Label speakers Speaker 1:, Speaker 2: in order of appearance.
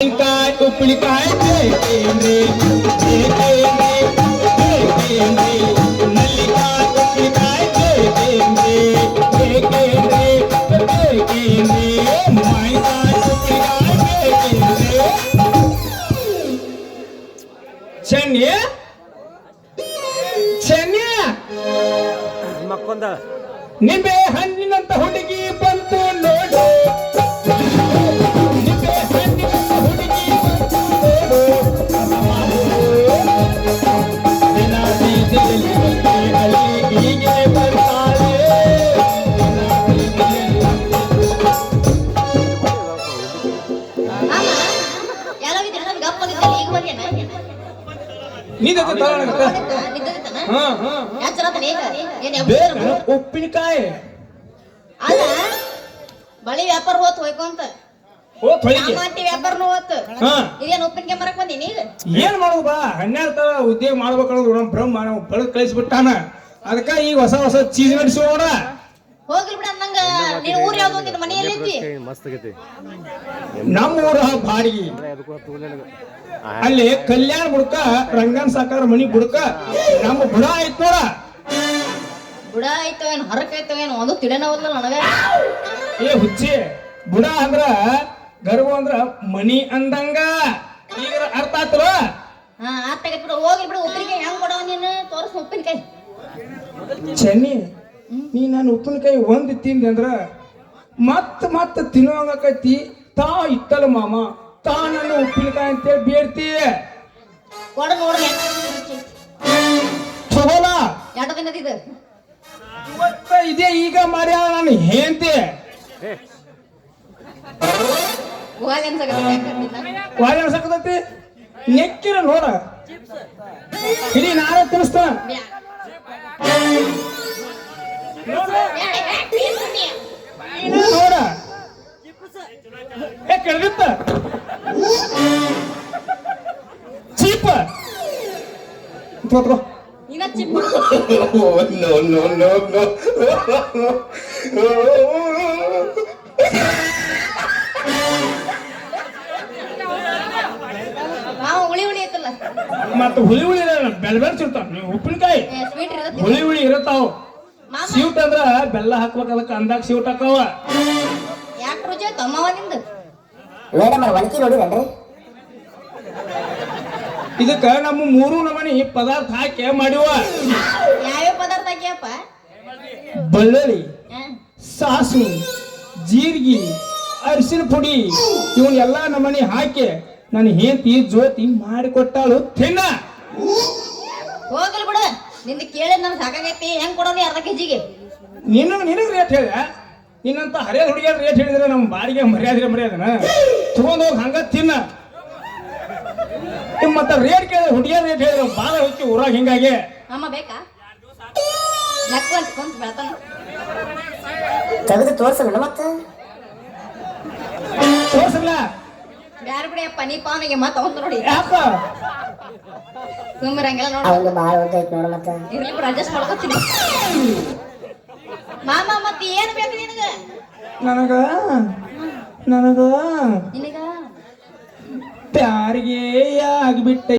Speaker 1: ಮಾವಿನಕಾಯಿ ಉಪ್ಪಿನಕಾಯಿ ಬೇಕೇನ್ರಿ ಬೇಕೇನ್ರಿ ಬೇಕೇನ್ರಿ ನಲ್ಲಿಕಾಯಿ ಉಪ್ಪಿನಕಾಯಿ ಬೇಕೇನ್ರಿ ಬೇಕೇನ್ರಿ ಬೇಕೇನ್ರಿ ಮಾವಿನಕಾಯಿ ಉಪ್ಪಿನಕಾಯಿ ಬೇಕೇನ್ರಿ ಚೆನ್ನಿ ಚೆನ್ನಿ
Speaker 2: ಮಕ್ಕೊಂದ
Speaker 1: ನಿಂಬೆ ಹಣ್ಣಿನಂತ ಹುಡುಗಿ ಬಂತು ನಿಂದೈತೆ? ಹಾ ಹಾ ಉಪ್ಪಿನಕಾಯಿ.
Speaker 3: ಅಲ್ಲ ಬಳಿ ವ್ಯಾಪಾರ ಹೋತ್ ಹೋಯ್ಕೊಂತ ವ್ಯಾಪಾರನು ಹೋತ್.
Speaker 1: ಹಾ.
Speaker 3: ಇದೇನ್ ಉಪ್ಪಿನಕಾಯಿ ಮರಕ್ ಬಂದೀನಿ ಈಗ
Speaker 1: ಏನ್ ಮಾಡೋದು ಬಾ? ಹನ್ನೆರಡು ತರ ಉದ್ಯೋಗ ಮಾಡ್ಬೇಕನ್ನೋದು ನಮ್ಮ ಬ್ರಹ್ಮ ನಾವು ಬೆಳೆದ್ ಕಳಿಸ್ಬಿಟ್ಟಾನ. ಅದಕ್ಕ ಈಗ ಹೊಸ ಹೊಸ ಚೀಸ್ ನಡೆಸೋಣ
Speaker 3: ಹೋಗ್ಲಿ ಬಿಡ ಅಂದಂಗ ನೀನ್ ಊರ್ ಯಾವ್ದು ನಿನ್ನ ಮನೆಯಲ್ಲಿ ಐತಿ
Speaker 2: ಮಸ್ತ್ ಆಗೈತಿ.
Speaker 1: ನಮ್ಮ ಊರ ಬಾಡಿಗೆ ಅಲ್ಲಿ ಕಲ್ಯಾಣ ಬುಡ್ಕ ರಂಗನ್ ಸಾಕಾರ ಮನಿ ಬುಡ್ಕ ನಮ್ಮ ಬುಡ ಆಯ್ತು ನೋಡ.
Speaker 3: ಬುಡ ಆಯ್ತು ಏನ್ ಹರಕ ಆಯ್ತೋ ಏನ್ ಒಂದು ತಿಳಿನವಲ್ಲ ನನಗೆ?
Speaker 1: ಏ ಹುಚ್ಚಿ ಬುಡ ಅಂದ್ರ ಗರ್ವ ಅಂದ್ರ ಮನಿ ಅಂದಂಗ. ಈಗ ಅರ್ಥ ಆತಲ್ಲ
Speaker 3: ಹಾ ಆತಾಗತ್ ಬಿಡು ಹೋಗ್ಲಿ ಬಿಡು ಉಪ್ಪಿನಕಾಯಿ ಹೆಂಗ್ ಕೊಡವ ನೀನು? ತೋರಿಸ್ ಉಪ್ಪಿನಕಾಯಿ.
Speaker 1: ಚೆನ್ನಿ ನೀ ನಾನು ಉಪ್ಪಿನಕಾಯಿ ಒಂದ್ ತಿಂದೆ ಅಂದ್ರೆ ಮತ್ತೆ ಮತ್ತೆ ತಿನ್ನುವಂಗಕೈತಿ ತಾ ಇತ್ತಲ್ಲ ಮಾಮ ತಾ ನಾನು ಉಪ್ಪಿನಕಾಯಿ ಅಂತೇಳಿ ಬೇಡ್ತಿ.
Speaker 3: ಕೊಡ ನೋಡ್ರಿ
Speaker 1: ತಗೋಲ
Speaker 3: ಎರಡು ದಿನದ ಇದು.
Speaker 1: ಇವತ್ತ ಇದೇ ಈಗ ಮಾಡ್ಯಾಳ ನಾನು ವಾಯ ಅನ್ಸಕತೈತಿ ನೆಕ್ಕಿರ ನೋಡ. ಇಡೀ ನಾನೇ ತಿನ್ನಿಸ್ತಾನ. ನೋಡ. ಏ ಕೆಳಗಿತ್ತ. ಚೀಪ.
Speaker 3: ಚಿಪ್
Speaker 4: Oh, no, no, no, no.
Speaker 1: ಮತ್ತ ಹುಳಿ ಹುಳಿ ಬೆಲ್ ಬೆಲ್ ಸಿರ್ತಾವ ನೀವು ಉಪ್ಪಿನಕಾಯಿ. ಹುಳಿ ಹುಳಿ ಇರತ್ತಾವ. ಸ್ವೀಟ್ ಅಂದ್ರ ಬೆಲ್ಲ ಹಾಕ್ಬೇಕು ಅದಕ್ಕೆ ಅಂದಾಗ ಸ್ವೀಟ್ ಹಾಕವ
Speaker 3: ಯಾಕೆ ರುಚಿ ಆಯ್ತು ಅಮ್ಮವ ನಿಂದು?
Speaker 5: ಮೇಡಮ್ ಅವ್ರ ಒಣಕಿ ನೋಡಿರನ್ರಿ
Speaker 1: ಇದಕ್ಕ ನಮ್ಮ ಮೂರು ನಮನಿ ಪದಾರ್ಥ ಹಾಕಿ ಮಾಡಿವ
Speaker 3: ಯಾವ ಪದಾರ್ಥ ಹಾಕ್ಯಪ್ಪ?
Speaker 1: ಬಳ್ಳೊಳ್ಳಿ. ಸಾಸು ಜೀರಿಗೆ ಅರಿಶಿನ ಪುಡಿ ಇವನ್ ಎಲ್ಲಾ ನಮನಿ ಹಾಕಿ ನನ್ನ ಜೋತಿ ಜ್ಯೋತಿ ಮಾಡಿಕೊಟ್ಟಾಳು ತಿನ್ನ.
Speaker 3: ಹೋಗಲ್ ಬಿಡು. ನಿಂದ ಕೇಳಿದ ನನ್ ಸಾಕಾಗೈತಿ. ಹೆಂಗ್ ಕೊಡೋನಿ ಅರ್ಧ ಕೆಜಿಗೆ?
Speaker 1: ನಿನ್ನ ನಿನಗೆ ರೇಟ್ ಹೇಳ. ನಿನ್ನಂತ ಹರೇ ಹುಡುಗಿಯ ರೇಟ್ ಹೇಳಿದ್ರೆ ನಮ್ಮ ಬಾಡಿಗೆ ಮರ್ಯಾದೆ ಮರ್ಯಾದನ? ತಗೊಂಡ್ ಹೋಗಿ ಹಂಗ ತಿನ್ನ. ಮತ್ತ ರೇಟ್ ಕೇಳಿದ್ರೆ ಹುಡುಗಿಯ ರೇಟ್ ಹೇಳಿದ್ರೆ ಬಾಳ ಹೋಗಿ ಊರಾಗ ಹಿಂಗಾಗಿ.
Speaker 3: ಅಮ್ಮ ಬೇಕಾ? ನಕ್ಕೊಂತ ಕುಂತ ಬೆಳ್ತಾನ.
Speaker 5: ತೆಗೆದು ತೋರ್ಸಲ್ಲ ಮತ್ತ?
Speaker 1: ತೋರ್ಸಲ್ಲ.
Speaker 3: ಬ್ಯಾರ ಬಿಡಿ ಅಪ್ಪ ನೀ ಪಾವನಿಗೆ ಮತ್ತೆ ಅವನು ನೋಡಿ
Speaker 1: ಯಾಕ
Speaker 3: ಸುಮ್ಮರಂಗಿಲ್ಲ ನೋಡು.
Speaker 5: ಅವಂದು ಭಾಳ ಉದ್ದೈತ್ ನೋಡು ಮತ್ತ.
Speaker 3: ಇರ್ಲಿ ಬಿಡು ಅಡ್ಜಸ್ಟ್ ಮಾಡ್ಕೊತೀನಿ. ಮಾಮ ಮತ್ತ ಏನ್ ಬೇಕು ನಿನಗ?
Speaker 1: ನನಗ? ನನಗ?
Speaker 3: ನಿನಗ?
Speaker 1: ಪ್ಯಾರಿಗೆ ಆಗ್ಬಿಟ್ಟೆ